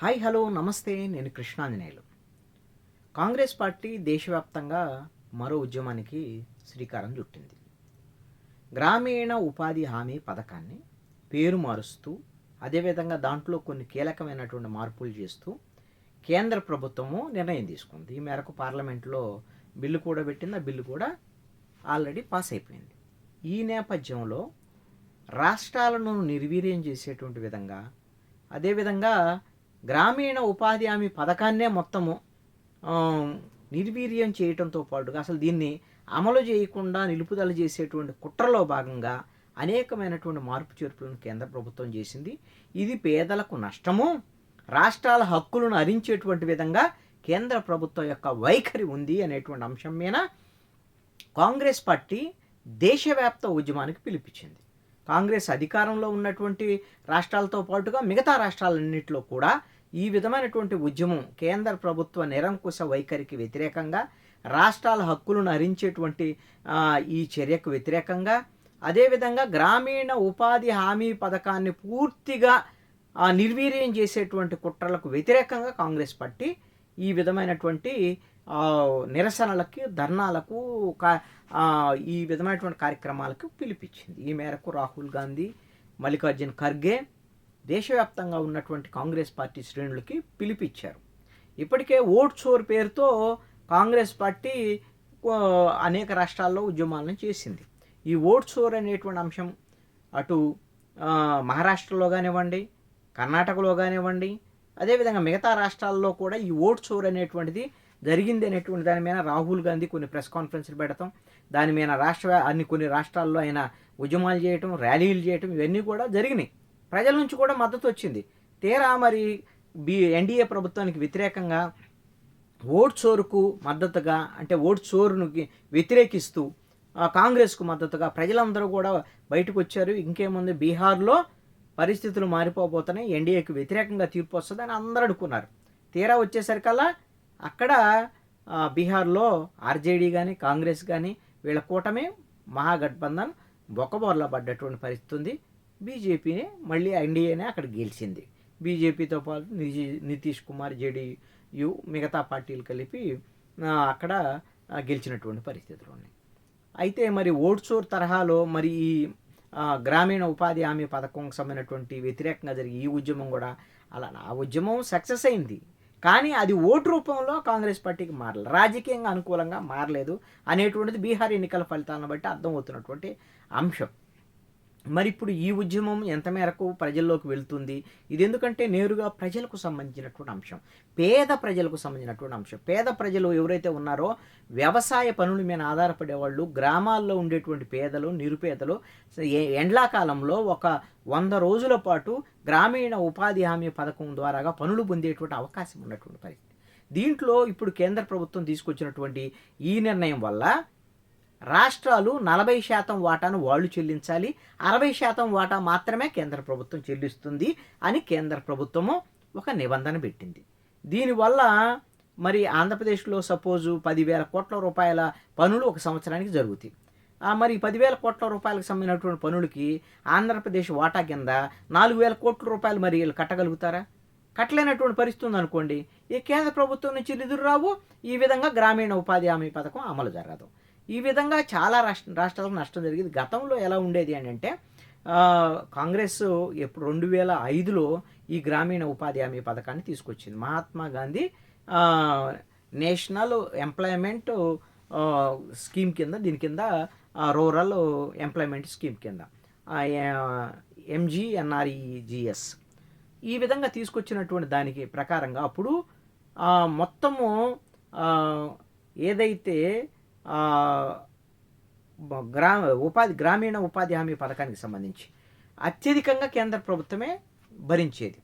Hi hello నమస్తే నేను Krishnanjaneyulu. Congress party దేశవ్యాప్తంగా మరో ఉద్యమానికి శ్రీకారం చుట్టింది. గ్రామీణ ఉపాధి హామీ పథకాన్ని పేరు మారుస్తూ అదేవిధంగా దాంట్లో కొన్ని కీలకమైనటువంటి మార్పులు చేస్తూ కేంద్ర ప్రభుత్వము నిర్ణయం తీసుకుంది. ఈ మేరకు పార్లమెంట్లో బిల్లు కూడా పెట్టింది. ఆ బిల్లు కూడా ఆల్రెడీ పాస్ అయిపోయింది. ఈ నేపథ్యంలో రాష్ట్రాలను నిర్వీర్యం చేసేటువంటి విధంగా అదేవిధంగా గ్రామీణ ఉపాధి హామీ పథకాన్నే మొత్తము నిర్వీర్యం చేయటంతో పాటుగా అసలు దీన్ని అమలు చేయకుండా నిలుపుదల చేసేటువంటి కుట్రలో భాగంగా అనేకమైనటువంటి మార్పు చేర్పులను కేంద్ర ప్రభుత్వం చేసింది. ఇది పేదలకు నష్టము రాష్ట్రాల హక్కులను హరించేటువంటి విధంగా కేంద్ర ప్రభుత్వం యొక్క వైఖరి ఉంది అనేటువంటి అంశం మీద కాంగ్రెస్ పార్టీ దేశవ్యాప్త ఉద్యమానికి పిలిపించింది. కాంగ్రెస్ అధికారంలో ఉన్నటువంటి రాష్ట్రాలతో పాటుగా మిగతా రాష్ట్రాలన్నింటిలో కూడా ఈ విధమైనటువంటి ఉద్యమం కేంద్ర ప్రభుత్వ నిరంకుశ వైఖరికి వ్యతిరేకంగా రాష్ట్రాల హక్కులను హరించేటువంటి ఈ చర్యకు వ్యతిరేకంగా అదేవిధంగా గ్రామీణ ఉపాధి హామీ పథకాన్ని పూర్తిగా నిర్వీర్యం చేసేటువంటి కుట్రలకు వ్యతిరేకంగా కాంగ్రెస్ పార్టీ ఈ విధమైనటువంటి నిరసనలకి ధర్నాలకు కా- ఈ విధమైనటువంటి కార్యక్రమాలకు పిలిపించింది. ఈ మేరకు రాహుల్ గాంధీ మల్లికార్జున్ ఖర్గే దేశవ్యాప్తంగా ఉన్నటువంటి కాంగ్రెస్ పార్టీ శ్రేణులకి పిలిపిచ్చారు. ఇప్పటికే ఓట్ చోర్ పేరుతో కాంగ్రెస్ పార్టీ అనేక రాష్ట్రాల్లో ఉద్యమాలను చేసింది. ఈ ఓట్ చోర్ అనేటువంటి అంశం అటు మహారాష్ట్రలో కానివ్వండి కర్ణాటకలో కానివ్వండి అదేవిధంగా మిగతా రాష్ట్రాల్లో కూడా ఈ ఓట్ చోర్ అనేటువంటిది జరిగింది అనేటువంటి దాని మీద రాహుల్ గాంధీ కొన్ని ప్రెస్ కాన్ఫరెన్స్లు పెడతాం. దాని మీద రాష్ట్ర అన్ని కొన్ని రాష్ట్రాల్లో ఆయన ఉద్యమాలు చేయటం ర్యాలీలు చేయటం ఇవన్నీ కూడా జరిగినాయి. ప్రజల నుంచి కూడా మద్దతు వచ్చింది. తీరా మరి బి ఎన్డీఏ ప్రభుత్వానికి వ్యతిరేకంగా ఓట్ చోరుకు మద్దతుగా అంటే ఓట్ చోరును వ్యతిరేకిస్తూ కాంగ్రెస్కు మద్దతుగా ప్రజలందరూ కూడా బయటకు వచ్చారు ఇంకేముంది? బీహార్లో పరిస్థితులు మారిపోబోతున్నాయి. ఎన్డీఏకి వ్యతిరేకంగా తీర్పు వస్తుందని అందరూ అనుకున్నారు. తీరా వచ్చేసరికల్లా అక్కడ బీహార్లో ఆర్జేడీ కానీ కాంగ్రెస్ కానీ వీళ్ళ కూటమి మహాగఠబంధన్ బొక్కబోర్లా పడ్డటువంటి పరిస్థితి ఉంది. బీజేపీని మళ్ళీ ఎన్డీఏనే అక్కడ గెలిచింది. బీజేపీతో పాటు నిజి- నితీష్ కుమార్ జేడీయు మిగతా పార్టీలు కలిపి అక్కడ గెలిచినటువంటి పరిస్థితులు ఉన్నాయి. అయితే మరి ఓట్సోర్ తరహాలో మరి ఈ గ్రామీణ ఉపాధి హామీ పథకం సంబంధించినటువంటి వ్యతిరేకంగా జరిగే ఈ ఉద్యమం కూడా అలా ఆ ఉద్యమం సక్సెస్ అయింది. కానీ అది ఓటు రూపంలో కాంగ్రెస్ పార్టీకి మారలేదు. రాజకీయంగా అనుకూలంగా మారలేదు అనేటువంటిది బీహార్ ఎన్నికల ఫలితాలను బట్టి అర్థమవుతున్నటువంటి అంశం. మరి ఇప్పుడు ఈ ఉద్యమం ఎంత మేరకు ప్రజల్లోకి వెళ్తుంది? ఇది ఎందుకంటే నేరుగా ప్రజలకు సంబంధించినటువంటి అంశం. పేద ప్రజలకు సంబంధించినటువంటి అంశం. పేద ప్రజలు ఎవరైతే ఉన్నారో వ్యవసాయ పనుల మీద ఆధారపడే వాళ్ళు గ్రామాల్లో ఉండేటువంటి పేదలు నిరుపేదలు ఎండాకాలంలో ఎండ్లాకాలంలో ఒక వంద రోజుల పాటు గ్రామీణ ఉపాధి హామీ పథకం ద్వారాగా పనులు పొందేటువంటి అవకాశం ఉన్నటువంటి పరిస్థితి. దీంట్లో ఇప్పుడు కేంద్ర ప్రభుత్వం తీసుకొచ్చినటువంటి ఈ నిర్ణయం వల్ల రాష్ట్రాలు నలభై శాతం వాటాను వాళ్ళు చెల్లించాలి అరవై శాతం వాటా మాత్రమే కేంద్ర ప్రభుత్వం చెల్లిస్తుంది అని కేంద్ర ప్రభుత్వము ఒక నిబంధన పెట్టింది. దీనివల్ల మరి ఆంధ్రప్రదేశ్లో సపోజు పదివేల కోట్ల రూపాయల పనులు ఒక సంవత్సరానికి జరుగుతాయి. మరి పదివేల కోట్ల రూపాయలకు సంబంధించినటువంటి పనులకి ఆంధ్రప్రదేశ్ వాటా కింద నాలుగు వేల కోట్ల రూపాయలు మరి వీళ్ళు కట్టగలుగుతారా? కట్టలేనటువంటి పరిస్థితి ఉందనుకోండి ఈ కేంద్ర ప్రభుత్వం నుంచి నిధులు రావు ఈ విధంగా గ్రామీణ ఉపాధి హామీ పథకం అమలు జరగదు. ఈ విధంగా చాలా రాష్ట్ర రాష్ట్రాలకు నష్టం జరిగింది. గతంలో ఎలా ఉండేది అని అంటే కాంగ్రెస్ ఎప్పుడు రెండు వేల ఐదులో ఈ గ్రామీణ ఉపాధి హామీ పథకాన్ని తీసుకొచ్చింది. Mahatma Gandhi national employment scheme కింద దీని కింద రూరల్ ఎంప్లాయ్మెంట్ స్కీమ్ కింద ఎంజీఎన్ఆర్ఈజిఎస్. ఈ విధంగా తీసుకొచ్చినటువంటి దానికి ప్రకారంగా అప్పుడు మొత్తము ఏదైతే గ్రా ఉపాధి గ్రామీణ ఉపాధి హామీ పథకానికి సంబంధించి అత్యధికంగా కేంద్ర ప్రభుత్వమే భరించేది.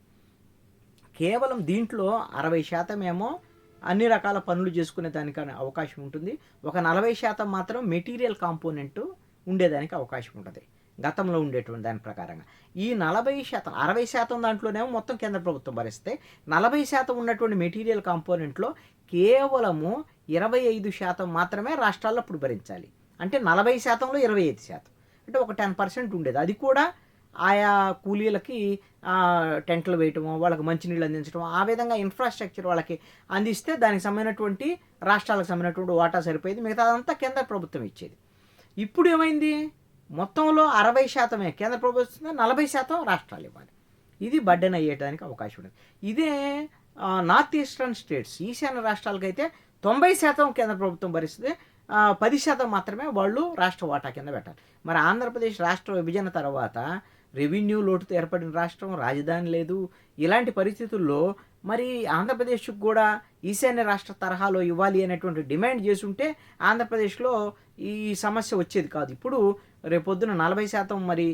కేవలం దీంట్లో అరవై శాతం ఏమో అన్ని రకాల పనులు చేసుకునే దానికి అవకాశం ఉంటుంది. ఒక నలభై శాతం మాత్రం మెటీరియల్ కాంపోనెంట్ ఉండేదానికి అవకాశం ఉంటుంది. గతంలో ఉండేటువంటి దాని ప్రకారంగా. ఈ నలభై శాతం అరవై శాతం దాంట్లోనేమో మొత్తం కేంద్ర ప్రభుత్వం భరిస్తే నలభై శాతం ఉన్నటువంటి మెటీరియల్ కాంపోనెంట్లో కేవలము ఇరవై ఐదు శాతం మాత్రమే రాష్ట్రాల్లో అప్పుడు భరించాలి. అంటే నలభై శాతంలో ఇరవై ఐదు శాతం. అంటే ఒక టెన్ పర్సెంట్ ఉండేది. అది కూడా ఆయా కూలీలకి టెంట్లు వేయటము వాళ్ళకి మంచినీళ్ళు అందించడం ఆ విధంగా ఇన్ఫ్రాస్ట్రక్చర్ వాళ్ళకి అందిస్తే దానికి సంబంధించినటువంటి రాష్ట్రాలకు సంబంధించినటువంటి వాటా సరిపోయేది. మిగతాదంతా కేంద్ర ప్రభుత్వం ఇచ్చేది. ఇప్పుడు ఏమైంది? మొత్తంలో అరవై శాతమే. కేంద్ర ప్రభుత్వం ఇస్తుంది, నలభై శాతం రాష్ట్రాలు ఇవ్వాలి. ఇది బడ్డెన్ అయ్యేటానికి అవకాశం ఉంది. ఇదే నార్త్ ఈస్టర్న్ స్టేట్స్ ఈశాన్య రాష్ట్రాలకైతే తొంభై శాతం కేంద్ర ప్రభుత్వం భరిస్తుంది పది శాతం మాత్రమే వాళ్ళు రాష్ట్ర వాటా కింద పెట్టాలి. మరి ఆంధ్రప్రదేశ్ రాష్ట్ర విభజన తర్వాత రెవెన్యూ లోటుతో ఏర్పడిన రాష్ట్రం రాజధాని లేదు. ఇలాంటి పరిస్థితుల్లో మరి ఆంధ్రప్రదేశ్కు కూడా ఈశాన్య రాష్ట్ర తరహాలో ఇవ్వాలి అనేటువంటి డిమాండ్ చేస్తుంటే ఆంధ్రప్రదేశ్లో ఈ సమస్య వచ్చేది కాదు. ఇప్పుడు రేపొద్దున నలభై శాతం మరి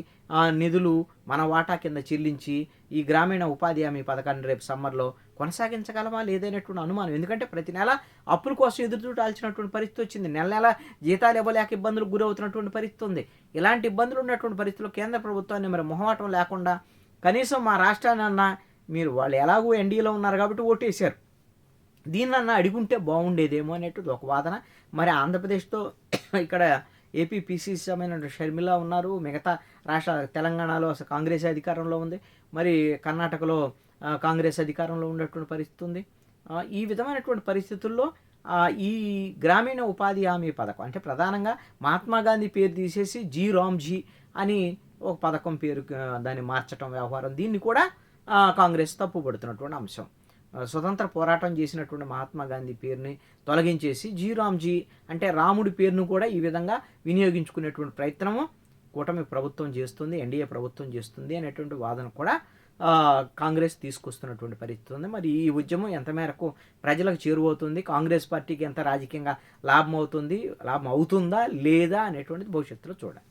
నిధులు మన వాటా కింద చెల్లించి ఈ గ్రామీణ ఉపాధి హామీ పథకాన్ని రేపు సమ్మర్లో కొనసాగించగలమా లేదనేటువంటి అనుమానం. ఎందుకంటే ప్రతి నెల అప్పుల కోసం ఎదురు చూడాల్సినటువంటి పరిస్థితి వచ్చింది. నెల నెల జీతాలు ఇవ్వలేక ఇబ్బందులకు గురవుతున్నటువంటి పరిస్థితి ఉంది. ఇలాంటి ఇబ్బందులు ఉన్నటువంటి పరిస్థితిలో కేంద్ర ప్రభుత్వాన్ని మరి మొహమాటం లేకుండా కనీసం మా రాష్ట్రాన్నన్నా మీరు వాళ్ళు ఎలాగో ఎన్డీఏలో ఉన్నారు కాబట్టి ఓటేశారు. దీన్నన్నా అడిగుంటే బాగుండేదేమో అనేటువంటి ఒక వాదన. మరి ఆంధ్రప్రదేశ్తో ఇక్కడ ఏపీ పిసిసి సమైన షర్మిల ఉన్నారు. మిగతా రాష్ట్ర తెలంగాణలో అసలు కాంగ్రెస్ అధికారంలో ఉంది. మరి కర్ణాటకలో కాంగ్రెస్ అధికారంలో ఉన్నటువంటి పరిస్థితి ఉంది. ఈ విధమైనటువంటి పరిస్థితుల్లో ఈ గ్రామీణ ఉపాధి హామీ పథకం అంటే ప్రధానంగా మహాత్మా గాంధీ పేరు తీసేసి జీ రామ్జీ అని ఒక పథకం పేరు దాన్ని మార్చటం వ్యవహారం. దీన్ని కూడా కాంగ్రెస్ తప్పుపడుతున్నటువంటి అంశం. స్వతంత్ర పోరాటం చేసినటువంటి మహాత్మా గాంధీ పేరుని తొలగించేసి జీ రామ్జీ అంటే రాముడి పేరును కూడా ఈ విధంగా వినియోగించుకునేటువంటి ప్రయత్నము కూటమి ప్రభుత్వం చేస్తుంది ఎన్డీఏ ప్రభుత్వం చేస్తుంది అనేటువంటి వాదన కూడా కాంగ్రెస్ తీసుకొస్తున్నటువంటి పరిస్థితి ఉంది. మరి ఈ ఉద్యమం ఎంత మేరకు ప్రజలకు చేరువవుతుంది కాంగ్రెస్ పార్టీకి ఎంత రాజకీయంగా లాభం అవుతుంది లాభం అవుతుందా లేదా అనేటువంటిది భవిష్యత్తులో చూడాలి.